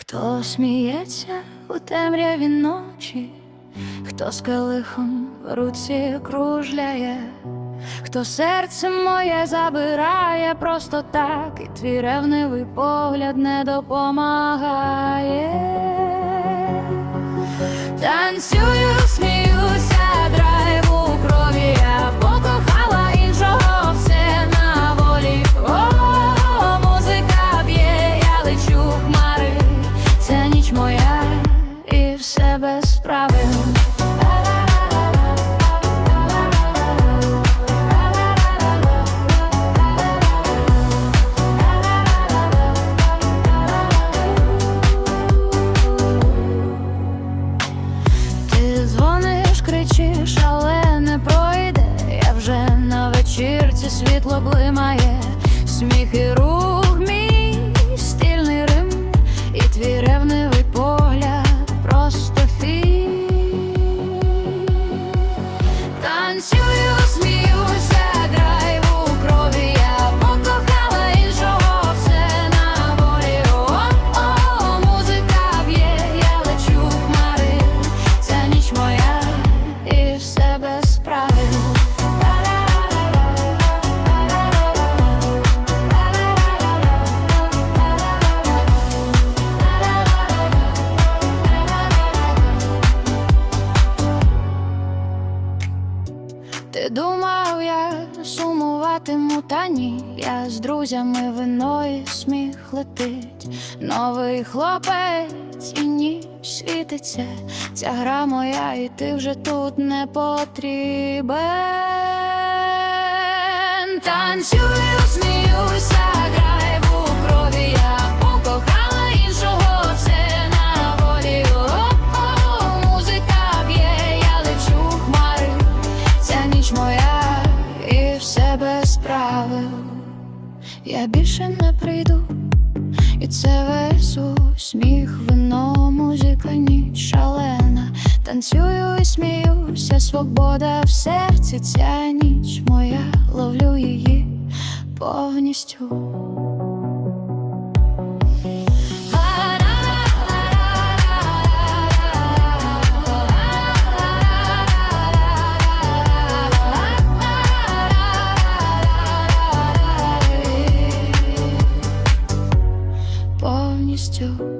Хто сміється у темряві ночі, хто з калихом в руці кружляє, хто серце моє забирає? Просто так, і твій ревнивий погляд не допомагає. Танцюю, без правил. Ти дзвониш, кричиш, але не пройде. Вже на вечірці світло блимає, сміх і рух Ти думав, я сумуватиму, та ні, я з друзями вино і сміх летить. Новий хлопець і ніч світиться. Ця гра моя, і ти вже тут не потрібен. Я більше не прийду, і це весь сміх, вино, музика, ніч шалена. Танцюю і сміюся, свобода в серці, ця ніч моя, ловлю її повністю. 就。